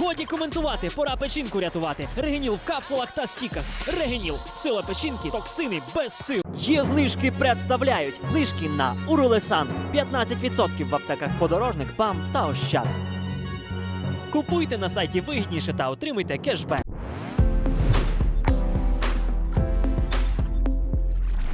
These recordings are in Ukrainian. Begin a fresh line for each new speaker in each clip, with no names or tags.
Годі коментувати, пора печінку рятувати. Регеніл в капсулах та стіках. Регеніл. Сила печінки, токсини без сил. Є знижки представляють. Знижки на Уролесан. 15% в аптеках подорожник, БАМ та Ощад. Купуйте на сайті вигідніше та отримуйте кешбек.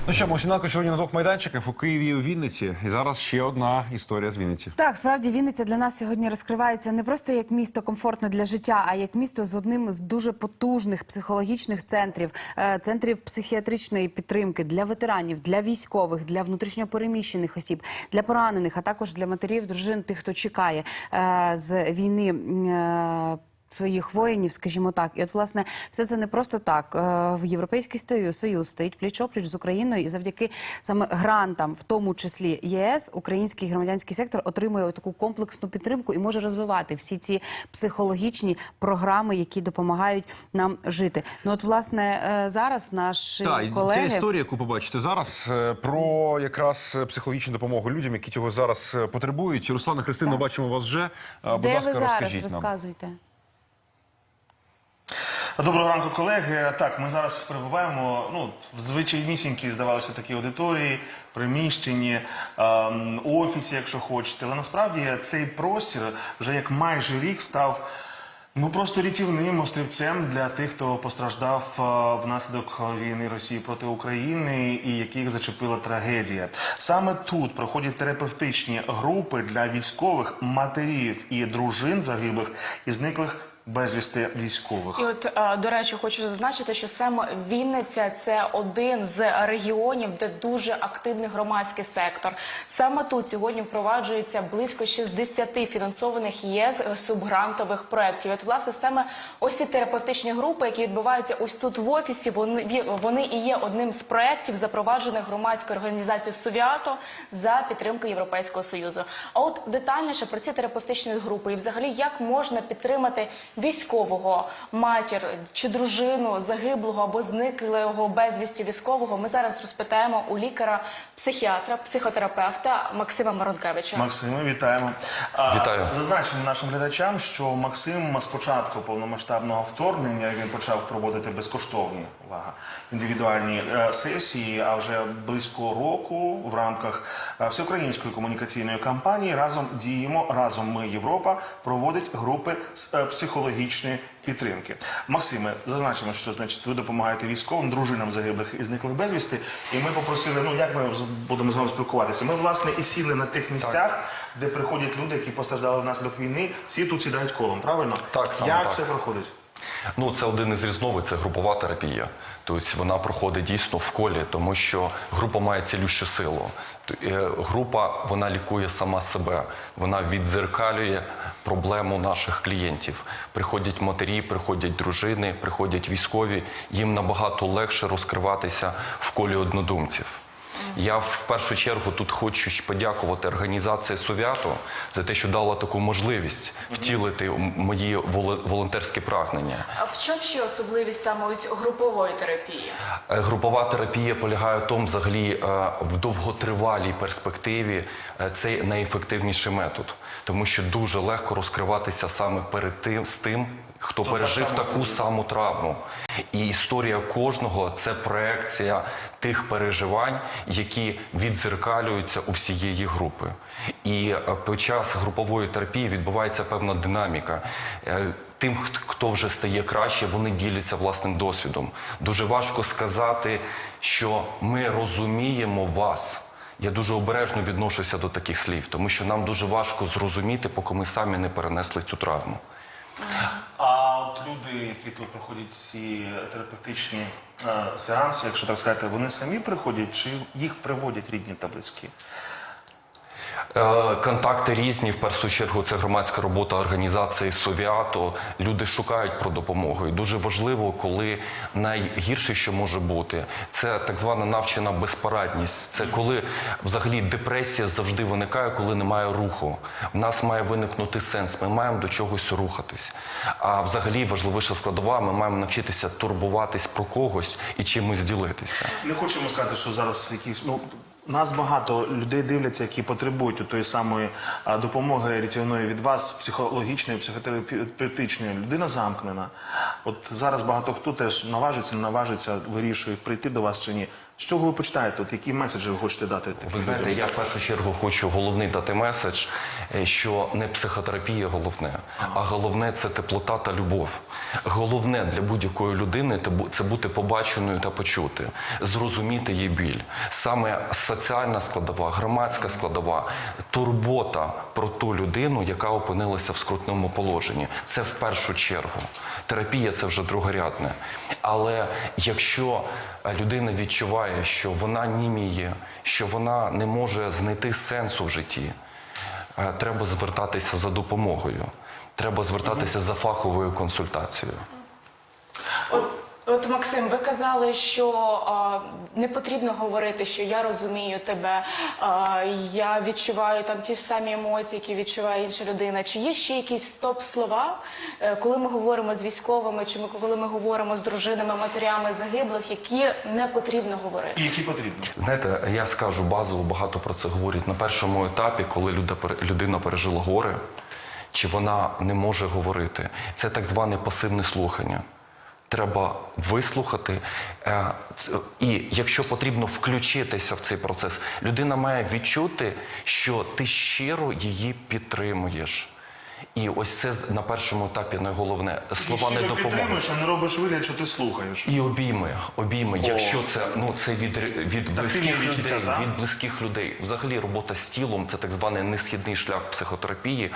Ну що, Мосінако сьогодні на двох майданчиках у Києві і у Вінниці. І зараз ще одна історія з Вінниці.
Так, справді Вінниця для нас сьогодні розкривається не просто як місто комфортне для життя, а як місто з одним з дуже потужних психологічних центрів, е, центрів психіатричної підтримки для ветеранів, для військових, для внутрішньопереміщених осіб, для поранених, а також для матерів, дружин, тих, хто чекає е, з війни. Своїх воїнів, скажімо так, і от власне все це не просто так. Е, В Європейський Союз, Союз стоїть пліч-опліч з Україною, і завдяки саме грантам, в тому числі ЄС, український громадянський сектор отримує таку комплексну підтримку і може розвивати всі ці психологічні програми, які допомагають нам жити. Ну от власне е, зараз наші
Так,
колеги
ця історія, яку побачите зараз, е, про якраз психологічну допомогу людям, які цього зараз потребують. Руслана Христина, бачимо вас вже. Будь
де
ласка,
ви зараз
розкажіть нам.
Доброго ранку, колеги. Так, ми зараз перебуваємо ну, в звичайнісінькій, здавалося, такій аудиторії, приміщенні, ем, офісі, якщо хочете. Але насправді цей простір вже як майже рік став ну просто рятівним острівцем для тих, хто постраждав е, внаслідок війни Росії проти України і яких зачепила трагедія. Саме тут проходять терапевтичні групи для військових матерів і дружин загиблих і зниклих безвісти військових.
І от до речі, хочу зазначити, що саме Вінниця це один з регіонів, де дуже активний громадський сектор. Саме тут сьогодні впроваджується близько 60 фінансованих ЄС субгрантових проєктів. От власне саме ось ці терапевтичні групи, які відбуваються ось тут в офісі, вони вони і є одним з проєктів, запроваджених громадською організацією Совіато за підтримки Європейського союзу. А от детальніше про ці терапевтичні групи і взагалі як можна підтримати військового матір чи дружину загиблого або зниклого безвісті військового. Ми зараз розпитаємо у лікаря, психіатра, психотерапевта Максима Маронкевича.
Максиме, вітаємо.
Вітаю.
Зазначимо нашим глядачам, що Максим з початку повномасштабного вторгнення він почав проводити безкоштовні увага, індивідуальні е, сесії. А вже близько року в рамках е, всеукраїнської комунікаційної кампанії разом діємо разом. Ми Європа проводить групи з е, психологічної підтримки. Максиме, зазначимо, що значить ви допомагаєте військовим, дружинам загиблих і зниклих безвісти. І ми попросили, ну як ми будемо з вами спілкуватися. Ми власне і сіли на тих місцях, де приходять люди, які постраждали внаслідок війни. Всі тут сідають колом. Правильно?
Так, саме
як
так.
це проходить?
Ну, це один із різновид, це групова терапія. Тобто вона проходить дійсно в колі, тому що група має цілющу силу. Е, Група вона лікує сама себе, вона відзеркалює проблему наших клієнтів. Приходять матері, приходять дружини, приходять військові. Їм набагато легше розкриватися в колі однодумців. Я в першу чергу тут хочу подякувати організації Совіато за те, що дала таку можливість втілити мої волонтерські прагнення.
А в чому ще особливість саме ось групової терапії?
Е, Групова терапія полягає в тому, взагалі, е, в довготривалій перспективі е, це найефективніший метод, тому що дуже легко розкриватися саме перед тим з тим, хто
так
пережив
само
таку саму травму. І історія кожного це проекція тих переживань, які відзеркалюються у всієї групи. І е, під час групової терапії відбувається певна динаміка. Е, Тим, хто вже стає краще, вони діляться власним досвідом. Дуже важко сказати, що ми розуміємо вас. Я дуже обережно відношуся до таких слів, тому що нам дуже важко зрозуміти, поки ми самі не перенесли цю травму.
Люди, які тут проходять ці терапевтичні е, сеанси, якщо так сказати, вони самі приходять чи їх приводять рідні та близькі?
Е, Контакти різні. В першу чергу це громадська робота організації Совіато. Люди шукають про допомогу. І дуже важливо, коли найгірше, що може бути, це так звана навчена безпорадність. Це коли взагалі депресія завжди виникає, коли немає руху. В нас має виникнути сенс. Ми маємо до чогось рухатись. А взагалі важливіша складова, ми маємо навчитися турбуватись про когось і чимось ділитися.
Не хочемо сказати, що зараз якісь ну Нас багато людей дивляться, які потребують тої самої допомоги рятівної від вас, психологічної, психотерапевтичної. Людина замкнена. От зараз багато хто теж наважиться, наважиться, вирішує прийти до вас чи ні. З чого ви почитаєте? От які меседжі ви хочете дати? таким
Ви знаєте,
людям?
я в першу чергу хочу головний дати меседж, е, що не психотерапія головне, а головне це теплота та любов. Головне для будь-якої людини це бути побаченою та почути, зрозуміти її біль. Саме соціальна складова, громадська складова, турбота про ту людину, яка опинилася в скрутному положенні. Це в першу чергу. Терапія це вже другорядне. Але якщо е, людина відчуває, що вона німіє, що вона не може знайти сенсу в житті, е, треба звертатися за допомогою. Треба звертатися за фаховою консультацією.
От, Максим, ви казали, що а, не потрібно говорити, що я розумію тебе, а, я відчуваю там ті ж самі емоції, які відчуває інша людина. Чи є ще якісь стоп-слова, е, коли ми говоримо з військовими, чи ми коли ми говоримо з дружинами, матерями загиблих, які не потрібно говорити?
І які потрібні?
Знаєте, я скажу базово багато про це говорять на першому етапі, коли людина пережила горе, чи вона не може говорити. Це так зване пасивне слухання. Треба вислухати, е, і якщо потрібно включитися в цей процес, людина має відчути, що ти щиро її підтримуєш. І ось це на першому етапі найголовне. Слова не допоможуть.
підтримуєш, а не робиш вигляд, що ти слухаєш.
І обійми, обійми, якщо це ну це від, від близьких
Тактильні відчуття,
людей, від близьких людей. Взагалі робота з тілом це так званий несхідний шлях психотерапії.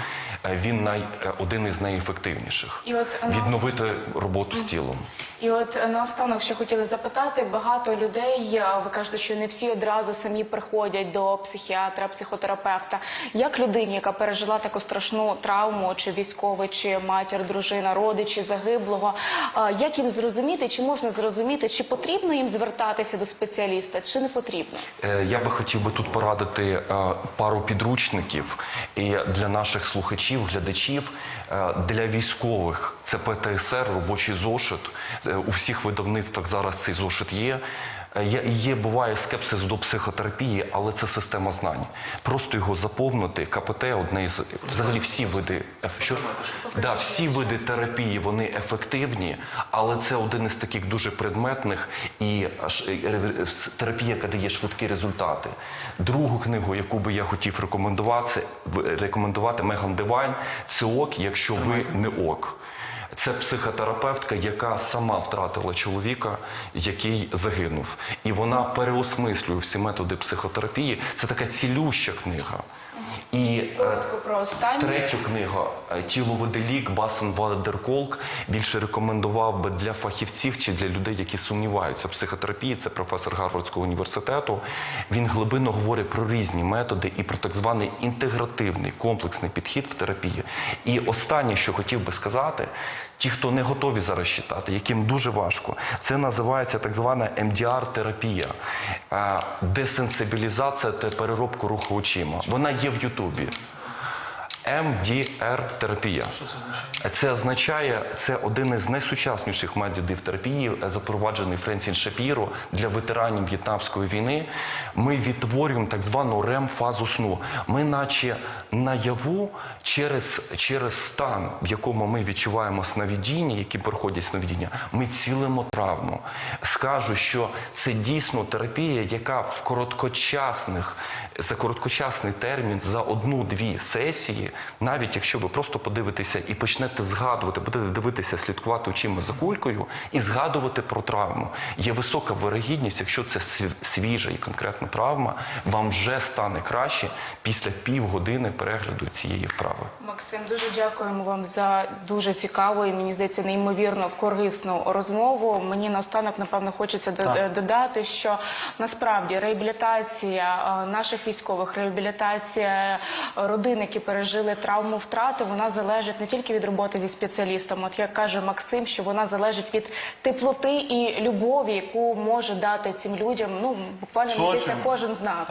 Е, Він най е, один із найефективніших.
І от, е,
відновити роботу з тілом.
І от наостанок, що хотіли запитати, багато людей, ви кажете, що не всі одразу самі приходять до психіатра, психотерапевта. Як людині, яка пережила таку страшну травму, чи військовий, чи матір, дружина, родичі загиблого, як їм зрозуміти, чи можна зрозуміти, чи потрібно їм звертатися до спеціаліста, чи не потрібно?
Е, Я би хотів би тут порадити е, пару підручників і для наших слухачів, глядачів, е, для військових. Це ПТСР, робочий зошит. У всіх видавництвах зараз цей зошит є. Є, є буває скепсис до психотерапії, але це система знань. Просто його заповнити. КПТ одне із взагалі всі види що да, всі види терапії вони ефективні, але це один із таких дуже предметних і терапія, яка дає швидкі результати. Другу книгу, яку би я хотів рекомендувати, рекомендувати Меган Девайн, це ок, якщо ви не ок. Це психотерапевтка, яка сама втратила чоловіка, який загинув. І вона переосмислює всі методи психотерапії. Це така цілюща книга. І е,
Коротко про.
Третю книгу е, Тіло веде лік Басен Вадерколк більше рекомендував би для фахівців чи для людей, які сумніваються в психотерапії. Це професор Гарвардського університету. Він глибинно говорить про різні методи і про так званий інтегративний комплексний підхід в терапії. І останнє, що хотів би сказати, ті, хто не готові зараз читати, яким дуже важко, це називається так звана МДР-терапія, Е, десенсибілізація та переробка руху очима. Вона є в Ютубі. МДР-терапія. Що це означає? Це означає, це один із найсучасніших методів терапії, е, запроваджений Френсін Шапіро для ветеранів В'єтнамської війни. Ми відтворюємо так звану рем-фазу сну. Ми, наче наяву через, через стан, в якому ми відчуваємо сновидіння, які проходять сновидіння, ми цілимо травму. Скажу, що це дійсно терапія, яка в короткочасних за короткочасний термін, за одну-дві сесії, навіть якщо ви просто подивитеся і почнете згадувати, будете дивитися, слідкувати очима за кулькою і згадувати про травму. Є висока вирогідність, якщо це сві- свіжа і конкретна травма, вам вже стане краще після півгодини перегляду цієї вправи.
Максим, дуже дякуємо вам за дуже цікаву і мені здається неймовірно корисну розмову. Мені наостанок напевно хочеться до-
Так.
додати, що насправді реабілітація е, наших військових, реабілітація родин, які пережили травму втрати, вона залежить не тільки від роботи зі спеціалістом. От як каже Максим, що вона залежить від теплоти і любові, яку може дати цим людям. Ну буквально
місяця
кожен з нас.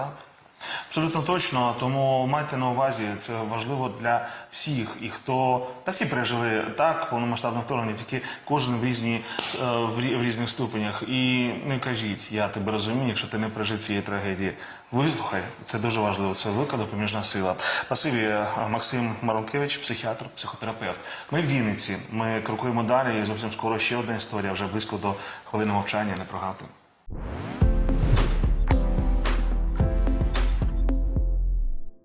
Абсолютно точно, тому майте на увазі, це важливо для всіх. І хто та всі пережили так повномасштабне вторгнення, тільки кожен в різні е, в, різних ступенях. І не кажіть, я тебе розумію, якщо ти не пережив цієї трагедії. Вислухай, це дуже важливо. Це велика допоміжна сила. Спасибі, е, Максим Маронкевич, психіатр, психотерапевт. Ми в Вінниці. Ми крокуємо далі. І зовсім скоро ще одна історія. Вже близько до хвилини мовчання. Не прогавте.